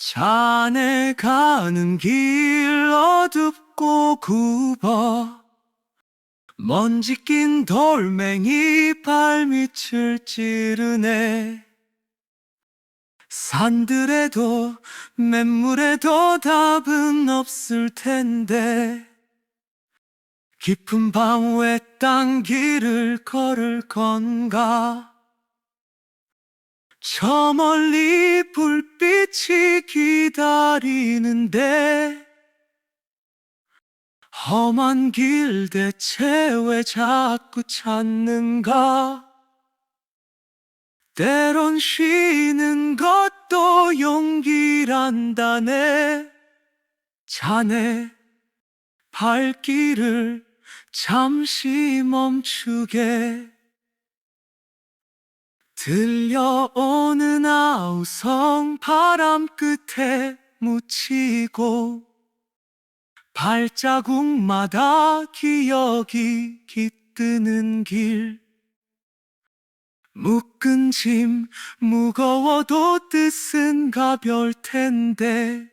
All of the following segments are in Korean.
자네 가는 길 어둡고 굽어 먼지 낀 돌멩이 발밑을 찌르네. 산들에도 맹물에도 답은 없을 텐데. 깊은 밤 외딴 길을 걸을 건가 저 멀리 불빛이 기다리는데 험한 길 대체 왜 자꾸 찾는가? 때론 쉬는 것도 용기란다네. 자네 발길을 잠시 멈추게 들려오는 아우성 바람 끝에 묻히고 발자국마다 기억이 깃드는 길. 묶은 짐 무거워도 뜻은 가벼울 텐데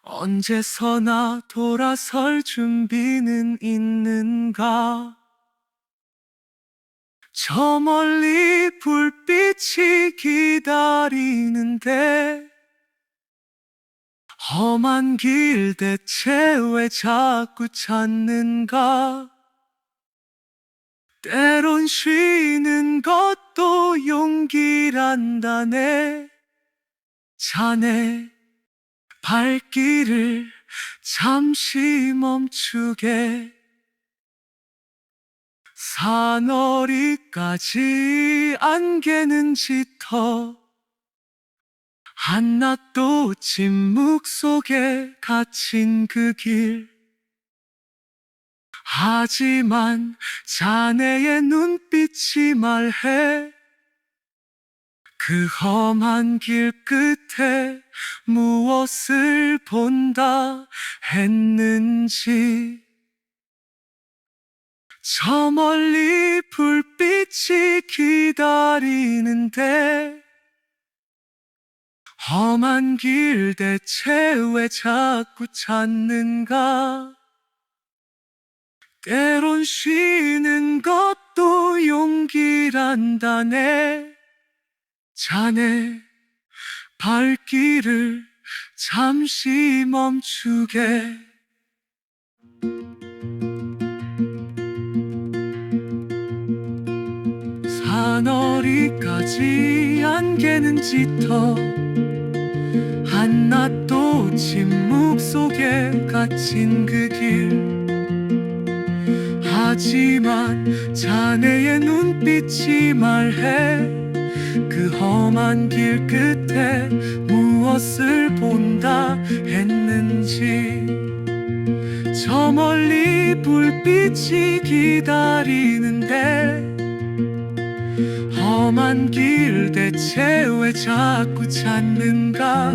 언제서나 돌아설 준비는 있는가 저 멀리 불빛이 기다리는데 험한 길 대체 왜 자꾸 찾는가? 때론 쉬는 것도 용기란다네. 자네 발길을 잠시 멈추게 산허리까지 안개는 짙어 한낮도 침묵 속에 갇힌 그 길. 하지만 자네의 눈빛이 말해 그 험한 길 끝에 무엇을 본다 했는지 저 멀리 불빛이 기다리는데 험한 길 대체 왜 자꾸 찾는가? 때론 쉬는 것도 용기란다네. 자네 발길을 잠시 멈추게 산허리까지 안개는 짙어. 한낮도 침묵 속에 갇힌 그 길. 하지만 자네의 눈빛이 말해. 그 험한 길 끝에 무엇을 본다 했는지. 저 멀리 불빛이 기다리는데 험한 길 대체 왜 자꾸 찾는가?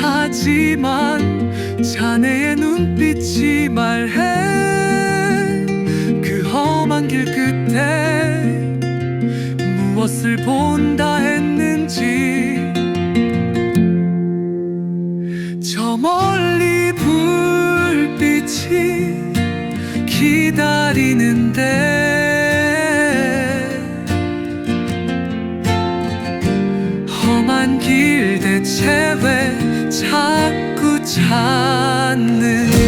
하지만 자네의 눈빛이 말해. 그 험한 길 끝에 무엇을 본다 했는지. 저 멀리 불빛이 기다리는데 길 대체 왜 자꾸 찾는